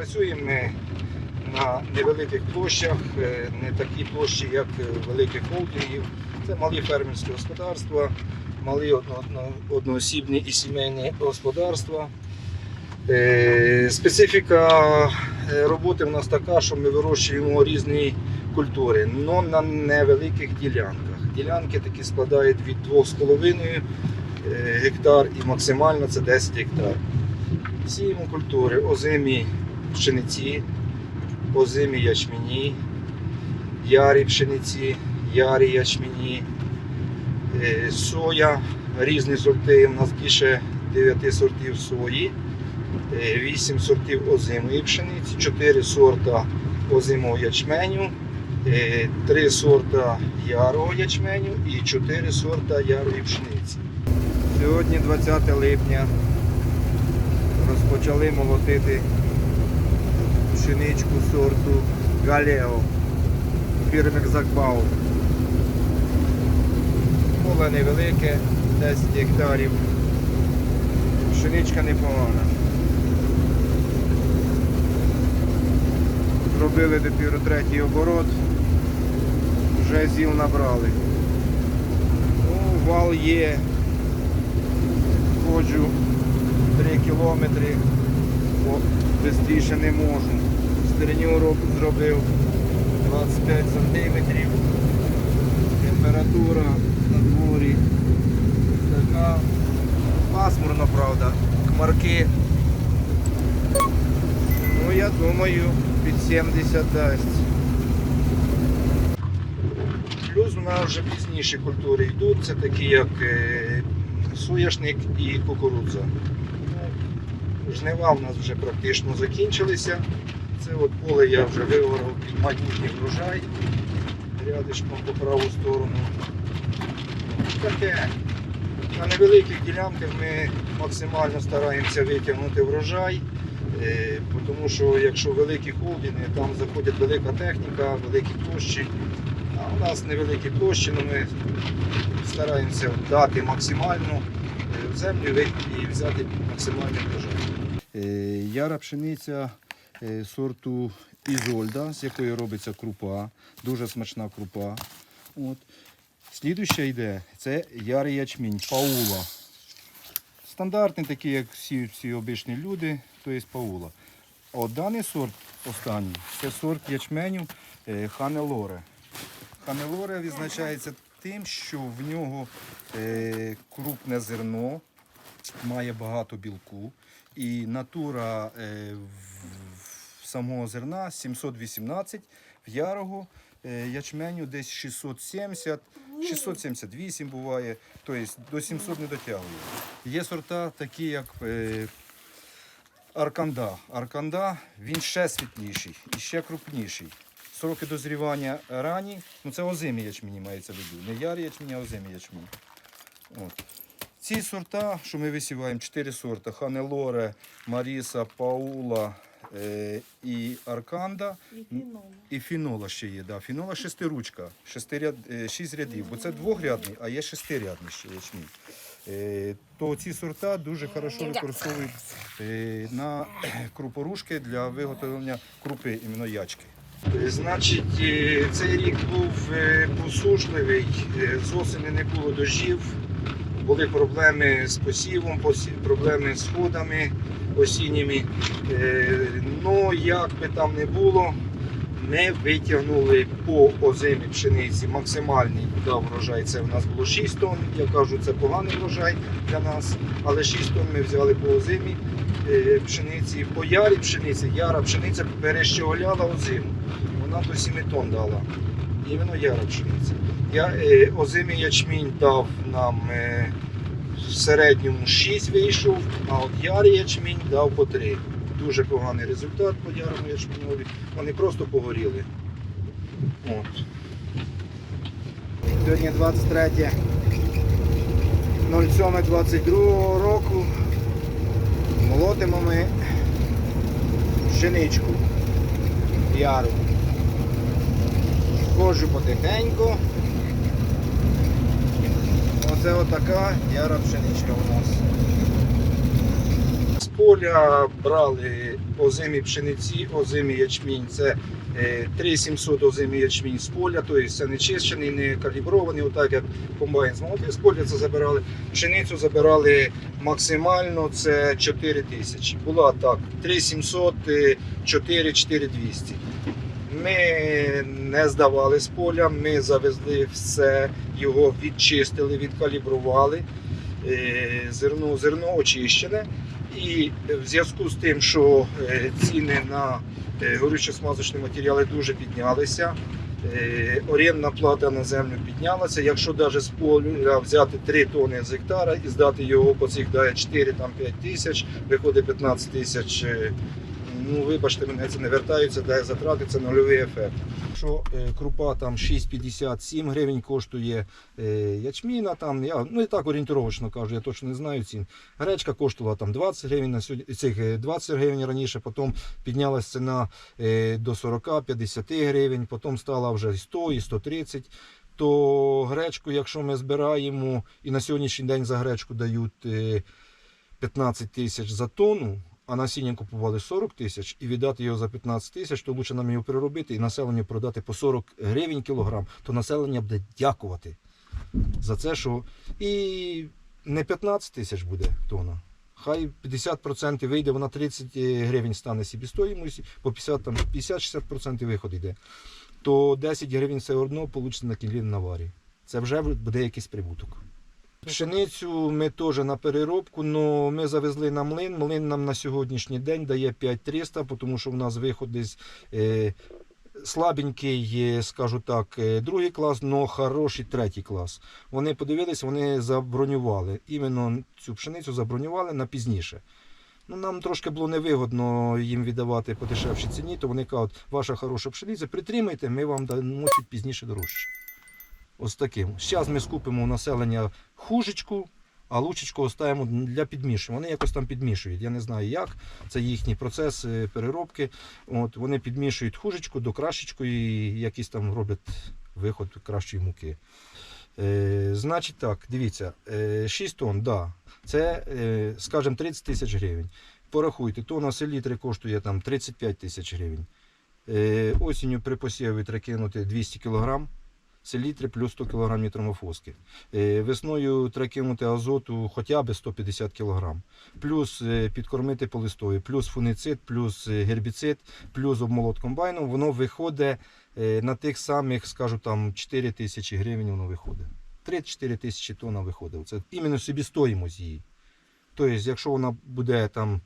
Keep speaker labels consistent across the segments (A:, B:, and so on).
A: Працюємо на невеликих площах, е, не такі площі, як е, великих холдингів. Це малі фермерські господарства, малі одно- одно- одноосібні і сімейні господарства. Е, Специфіка роботи в нас така, що ми вирощуємо різні культури, але на невеликих ділянках. Ділянки такі складають від 2,5 е, гектар і максимально це 10 гектар. Сіємо культури озимі пшениці, озимі ячмені, ярі пшениці, ярі ячмені, е, соя, різні сорти. У нас більше 9 сортів сої, 8 сортів озимої пшениці, 4 сорта озимого ячменю, 3 сорта ярого ячменю і 4 сорта ярої пшениці. Сьогодні 20 липня розпочали молотити пшеничку сорту Галео фірми Закбау. Поле невелике, 10 гектарів. Пшеничка непогана. Зробили до півтора третій оборот, вже зіл набрали. Ну, вал є. Ходжу 3 кілометри, бо швидше не можу. Стерню року зробив 25 сантиметрів. Температура на дворі така пасмурно, правда. Хмарки. Ну я думаю, під 70 дасть. Плюс у нас вже пізніші культури йдуть, це такі як е, соняшник і кукурудза. Ну, Жнива в нас вже практично закінчилися. Це от поле я вже виворов під майбутній врожай. Рядишком по праву сторону. Таке. На невеликих ділянках ми максимально стараємося витягнути врожай. е, Тому що якщо великі холдинги, там заходить велика техніка, великі площі. А у нас невеликі площі, але ми стараємося дати максимально е, землю і взяти максимальний врожай. Яра пшениця е, сорту Ізольда, з якої робиться крупа, дуже смачна крупа. От. Слідуща йде це ярий ячмінь, паула. Стандартний, такий, як всі, всі обичні люди, то є паула. От даний сорт останній це сорт ячменю е, Ханелоре. Ханелоре відзначається тим, що в нього е, крупне зерно, має багато білку. І натура е, в самого зерна 718, в ярого е, ячменю десь 670, 678 буває, тобто до 700 не дотягує. Є сорта такі, як е, Арканда. Арканда він ще світліший і ще крупніший. Сроки дозрівання рані, ну це озимі ячмені мається в виду. Не ярі ячмені, а озимі ячмені. От. Ці сорта, що ми висіваємо, чотири сорта: Ханелоре, Маріса, Паула е, і Арканда.
B: І фінола.
A: І фінола ще є. Да. Фінола шестиручка, шести ряд, е, шість рядів, бо це двохрядний, а є шестирядний ще ячмінь. Е, то ці сорта дуже хорошо використовують е, на крупорушки для виготовлення крупи іменно ячки. Значить, е, цей рік був е, посушливий, е, з осені не було дощів, були проблеми з посівом, проблеми з сходами осінніми. Е, Ну, як би там не було, ми витягнули по озимій пшениці максимальний дав врожай. Це в нас було 6 тонн. Я кажу, це поганий врожай для нас, але 6 тонн ми взяли по озимій е, пшениці. По ярі пшениці, яра пшениця перещеголяла озиму. Вона до 7 тонн дала. Іменно яра пшениця. Я, е, озимий ячмінь дав нам е, в середньому 6 вийшов, а от ярий ячмінь дав по 3. Дуже поганий результат по ярому ячменьові. Вони просто погоріли. От. Сьогодні 23 07.22 року. Молотимо ми пшеничку яру. Ходжу потихеньку. Оце отака яра пшеничка у нас. З поля брали озимі пшениці, озимі ячмінь. Це е, 3700 озимий ячмінь з поля, тобто це не чищений, не калібрований, отак як комбайн з молоди з поля це забирали. Пшеницю забирали максимально, це 4 тисячі. Була так, 3700, е, 4 4200. Ми не здавали з поля, ми завезли все, його відчистили, відкалібрували. Е, Зерно, зерно очищене. І в зв'язку з тим, що е, ціни на е, горючо-смазочні матеріали дуже піднялися, орендна плата на землю піднялася. Якщо навіть з поля взяти 3 тони з гектара і здати його по цих 4-5 тисяч, виходить 15 тисяч. Е, Ну, вибачте мене, це не вертаються, дає затрати, це нульовий ефект. Що е, крупа там 6,57 гривень коштує е, ячміна, там, я ну і так орієнтировочно кажу, я точно не знаю цін. Гречка коштувала там 20 гривень на сьогодні, цих е, 20 гривень раніше, потім піднялася ціна е, до 40-50 гривень, потім стала вже 100 і 130. То гречку, якщо ми збираємо і на сьогоднішній день за гречку дають е, 15 тисяч за тонну, а насіння купували 40 тисяч і віддати його за 15 тисяч, то лучше нам його переробити і населенню продати по 40 гривень кілограм, то населення буде дякувати за це, що і не 15 тисяч буде тонна. Хай 50% вийде, вона 30 гривень стане собі по 50 там 50-60% виход йде. То 10 гривень все одно вийде на кілі наварі. Це вже буде якийсь прибуток. Пшеницю ми теж на переробку, але ми завезли на млин. Млин нам на сьогоднішній день дає 5300, тому що в нас виход десь е, слабенький, е, скажу так, е, другий клас, але хороший третій клас. Вони подивилися, вони забронювали. Іменно цю пшеницю забронювали на пізніше. Ну, нам трошки було невигодно їм віддавати по дешевшій ціні, то вони кажуть, ваша хороша пшениця, притримайте, ми вам дамо чуть пізніше дорожче. Ось таким. Зараз ми скупимо у населення хужечку, а лучечку оставимо для підмішування. Вони якось там підмішують. Я не знаю як. Це їхній процес е, переробки. От, вони підмішують хужечку до крашечку і якісь там роблять виход кращої муки. Е, значить так, дивіться, е, 6 тонн, да, це, е, скажімо, 30 тисяч гривень. Порахуйте, тонна селітри коштує там 35 тисяч гривень. Е, осінню при посіві треба кинути 200 кг селітри плюс 100 кг нітромофоски. Е, Весною треба кинути азоту хоча б 150 кг. Плюс е, підкормити по листові, плюс фуницид, плюс е, гербіцид, плюс обмолот комбайном. Воно виходить на тих самих, скажу там, 4 тисячі гривень воно виходить. 3-4 тисячі тонн виходить. Це іменно собі стоїмость її. Тобто, якщо вона буде там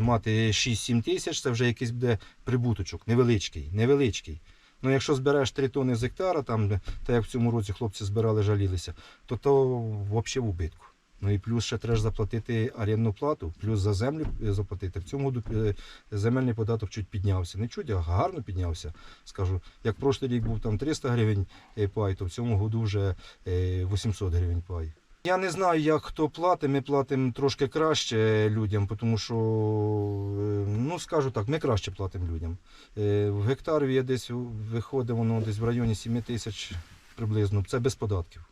A: мати 6-7 тисяч, це вже якийсь буде прибуточок, невеличкий, невеличкий. Ну, якщо збереш 3 тонни з гектара, там, так як в цьому році хлопці збирали, жалілися, то то взагалі в убитку. Ну і плюс ще треба заплатити орендну плату, плюс за землю е, заплатити. В цьому году е, земельний податок чуть піднявся. Не чуть, а гарно піднявся. Скажу, як прошлий рік був там 300 гривень е, пай, то в цьому году вже е, 800 гривень пай. Я не знаю, як хто платить. Ми платимо трошки краще людям, тому що, е, ну скажу так, ми краще платимо людям. Е, В гектарі я десь виходить воно десь в районі 7 тисяч приблизно. Це без податків.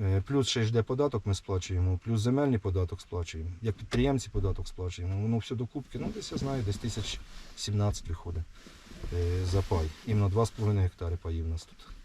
A: Е, Плюс ще йде податок ми сплачуємо, плюс земельний податок сплачуємо. Як підприємці податок сплачуємо. Воно все докупки, ну десь я знаю, десь тисяч 17 виходить за пай. Іменно 2,5 гектари паїв у нас тут.